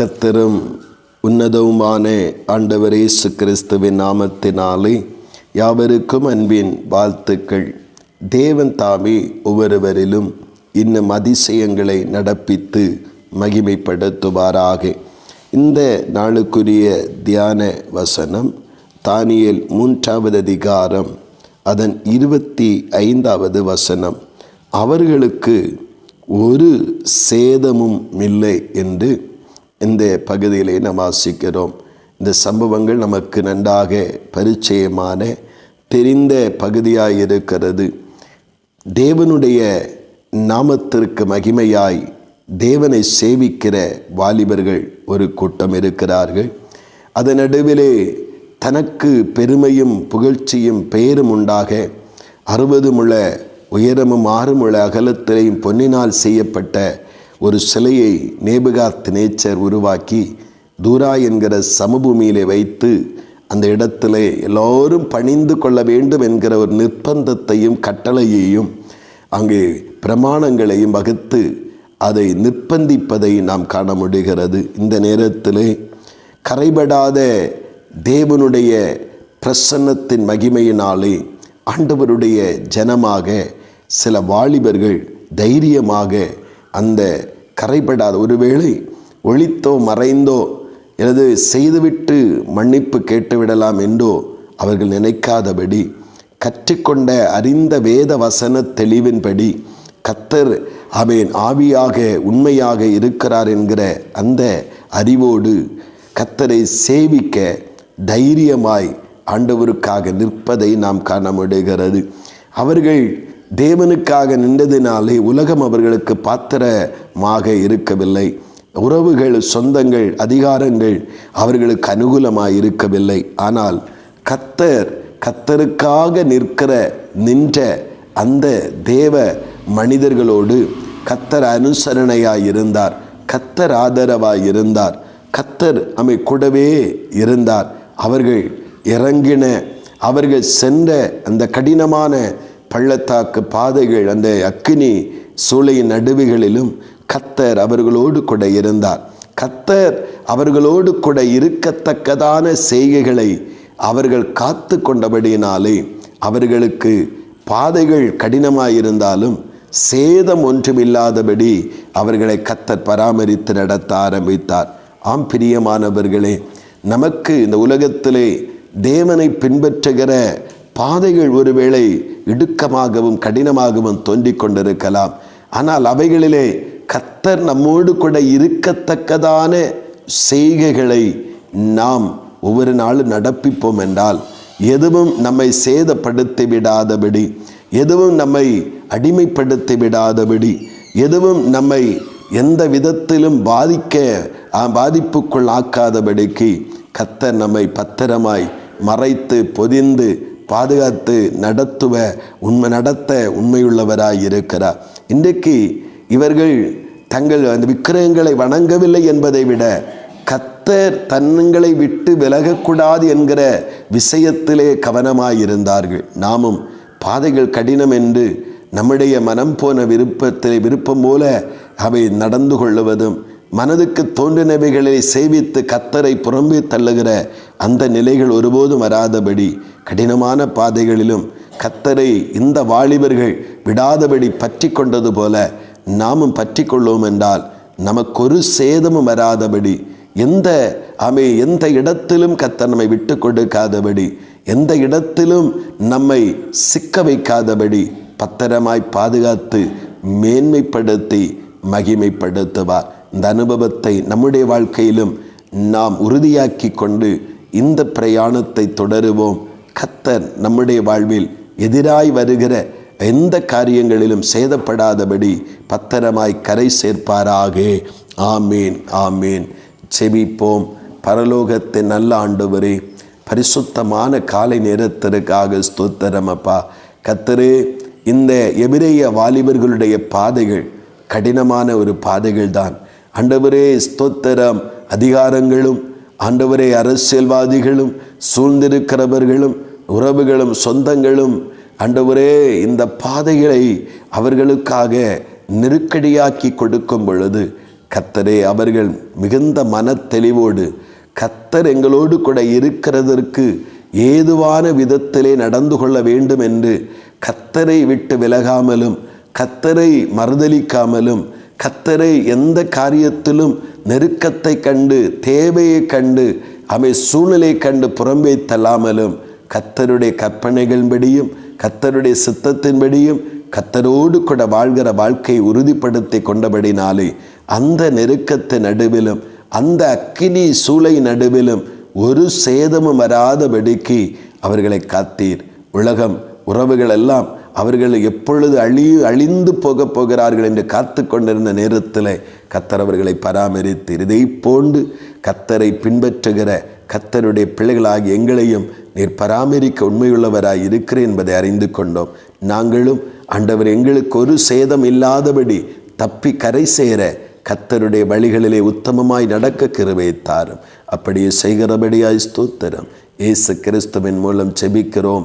கத்தரும் உன்னதவுமான ஆண்டவர் இயேசு கிறிஸ்துவின் நாமத்தினாலே யாவருக்கும் அன்பின் வாழ்த்துக்கள். தேவன் தாமே ஒவ்வொருவரிலும் இன்னும் அதிசயங்களை நடப்பித்து மகிமைப்படுத்துவாராக. இந்த நாளுக்குரிய தியான வசனம் தானியல் மூன்றாவது அதிகாரம் அதன் இருபத்தி ஐந்தாவது வசனம். அவர்களுக்கு ஒரு சேதமும் இல்லை என்று இந்த பகுதியிலே நாம் வாசிக்கிறோம் இந்த சம்பவங்கள் நமக்கு நன்றாக பரிச்சயமான தெரிந்த பகுதியாக இருக்கிறது. தேவனுடைய நாமத்திற்கு மகிமையாய் தேவனை சேவிக்கிற வாலிபர்கள் ஒரு கூட்டம் இருக்கிறார்கள். அதன் நடுவிலே தனக்கு பெருமையும் புகழ்ச்சியும் பெயரும் உண்டாக அறுபது முழ உயரமும் ஆறு முழ அகலத்திலையும் பொன்னினால் செய்யப்பட்ட ஒரு சிலையை நேபுகாத் நேச்சர் உருவாக்கி தூரா என்கிற சமபூமியிலே வைத்து அந்த இடத்திலே எல்லோரும் பணிந்து கொள்ள வேண்டும் என்கிற ஒரு நிர்பந்தத்தையும் கட்டளையையும் அங்கே பிரமாணங்களையும் வகுத்து அதை நிர்பந்திப்பதை நாம் காண முடிகிறது. இந்த நேரத்திலே கரைபடாத தேவனுடைய பிரசன்னத்தின் மகிமையினாலே ஆண்டவருடைய ஜனமாக சில வாலிபர்கள் தைரியமாக அந்த கரைபடாது. ஒருவேளை ஒளித்தோ மறைந்தோ எனது செய்துவிட்டு மன்னிப்பு கேட்டுவிடலாம் என்றோ அவர்கள் நினைக்காதபடி கற்றுக்கொண்ட அறிந்த வேத வசன தெளிவின்படி கத்தர் அவன் ஆவியாக உண்மையாக இருக்கிறார் என்கிற அந்த அறிவோடு கத்தரை சேவிக்க தைரியமாய் ஆண்டவருக்காக நிற்பதை நாம் காண முடிகிறது. அவர்கள் தேவனுக்காக நின்றதினாலே உலகம் அவர்களுக்கு பாத்திரமாக இருக்கவில்லை. உறவுகள் சொந்தங்கள் அதிகாரங்கள் அவர்களுக்கு அனுகூலமாக இருக்கவில்லை. ஆனால் கத்தர் கத்தருக்காக நிற்கிற நின்ற அந்த தேவ மனிதர்களோடு கத்தர் அனுசரணையாக இருந்தார். கத்தர் ஆதரவாக இருந்தார். கத்தர் அமை கூடவே இருந்தார். அவர்கள் இறங்கின அவர்கள் சென்ற அந்த கடினமான பள்ளத்தாக்கு பாதைகள் அந்த அக்கினி சூளையின் நடுவுகளிலும் கத்தர் அவர்களோடு கூட இருந்தார். கத்தர் அவர்களோடு கூட இருக்கத்தக்கதான செய்கைகளை அவர்கள் காத்து கொண்டபடியினாலே அவர்களுக்கு பாதைகள் கடினமாயிருந்தாலும் சேதம் ஒன்றுமில்லாதபடி அவர்களை கத்தர் பராமரித்து நடத்த ஆரம்பித்தார். ஆம் பிரியமானவர்களே நமக்கு இந்த உலகத்திலே தேவனை பின்பற்றுகிற பாதைகள் ஒருவேளை இடுக்கமாகவும் கடினமாகவும் தோன்றிக் கொண்டிருக்கலாம் ஆனால் அவைகளிலே கத்தர் நம்மோடு கூட இருக்கத்தக்கதான செய்கைகளை நாம் ஒவ்வொரு நாளும் நடப்பிப்போம் என்றால் எதுவும் நம்மை சேதப்படுத்தி விடாதபடி எதுவும் நம்மை அடிமைப்படுத்தி விடாதபடி எதுவும் நம்மை எந்த விதத்திலும் பாதிக்க பாதிப்புக்குள் ஆக்காதபடிக்கு கத்தர் நம்மை பத்திரமாய் மறைத்து பொதிந்து பாதுகாத்து நடத்துவ உண்மை நடத்த உண்மையுள்ளவராய் இருக்கிறார். இன்றைக்கு இவர்கள் தங்கள் அந்த விக்கிரகங்களை வணங்கவில்லை என்பதை விட கத்தர் தன்னங்களை விட்டு விலகக்கூடாது என்கிற விஷயத்திலே கவனமாயிருந்தார்கள் நாமும் பாதைகள் கடினம் என்று நம்முடைய மனம் போன விருப்பத்தை விருப்பம் போல அவை நடந்து கொள்ளுவதும் மனதுக்கு தோன்றினவைகளை சேவித்து கத்தரை புறம்பே தள்ளுகிற அந்த நிலைகள் ஒருபோதும் வராதபடி கடினமான பாதைகளிலும் கத்தரை இந்த வாலிபர்கள் விடாதபடி பற்றி கொண்டது போல நாமும் பற்றி கொள்வோம் என்றால் நமக்கொரு சேதமும் வராதபடி எந்த அமை எந்த இடத்திலும் கத்தர் நம்மை விட்டு கொடுக்காதபடி எந்த இடத்திலும் நம்மை சிக்க வைக்காதபடி பத்திரமாய் பாதுகாத்து மேன்மைப்படுத்தி மகிமைப்படுத்துவார். இந்த அனுபவத்தை நம்முடைய வாழ்க்கையிலும் நாம் உறுதியாக்கி கொண்டு இந்த பிரயாணத்தை தொடருவோம். கத்தர் நம்முடைய வாழ்வில் எதிராய் வருகிற எந்த காரியங்களிலும் சேதப்படாதபடி பத்திரமாய் கரை சேர்ப்பாராக. ஆமீன் ஆமீன். செபிப்போம். பரலோகத்தின் நல்ல ஆண்டவரே பரிசுத்தமான காலை நேரத்திற்காக ஸ்தோத்திரம் அப்பா. கத்தரே இந்த எபிரேய வாலிபர்களுடைய பாதைகள் கடினமான ஒரு பாதைகள் தான் ஆண்டவரே ஸ்தோத்திரம். அதிகாரங்களும் ஆண்டவரே அரசியல்வாதிகளும் சூழ்ந்திருக்கிறவர்களும் உறவுகளும் சொந்தங்களும் ஆண்டவரே இந்த பாதைகளை அவர்களுக்காக நெருக்கடியாக்கி கொடுக்கும் பொழுது கத்தரே அவர்கள் மிகுந்த மனத்தெளிவோடு கத்தர் எங்களோடு கூட இருக்கிறதற்கு ஏதுவான விதத்திலே நடந்து கொள்ள வேண்டும் என்று கத்தரை விட்டு விலகாமலும் கத்தரை மறுதலிக்காமலும் கத்தரை எந்த காரியத்திலும் நெருக்கத்தை கண்டு தேவையை கண்டு அவை சூழ்நிலை கண்டு புறம்பே தள்ளாமலும் கத்தருடைய கற்பனைகளின்படியும் கத்தருடைய சித்தத்தின்படியும் கத்தரோடு கூட வாழ்கிற வாழ்க்கையை உறுதிப்படுத்தி கொண்டபடினாலே அந்த நெருக்கத்தின் நடுவிலும் அந்த அக்கினி சூளை நடுவிலும் ஒரு சேதமும் வராதபடிக்கு அவர்களை காத்தீர். உலகம் உறவுகள் எல்லாம் அவர்கள் எப்பொழுது அழி அழிந்து போக போகிறார்கள் என்று காத்து கொண்டிருந்த நேரத்தில் கத்தர் அவர்களை பராமரித்து இதை போண்டு கத்தரை பின்பற்றுகிற கத்தருடைய பிள்ளைகளாகி எங்களையும் நீர் பராமரிக்க உண்மையுள்ளவராய் இருக்கிறேன் என்பதை அறிந்து கொண்டோம். நாங்களும் ஆண்டவர் எங்களுக்கு ஒரு சேதம் இல்லாதபடி தப்பி கரை சேர கத்தருடைய வழிகளிலே உத்தமமாய் நடக்க கிருபை தாரும் அப்படியே செய்கிறபடியாய் ஸ்தோத்திரம். இயேசு கிறிஸ்துவின் மூலம் செபிக்கிறோம்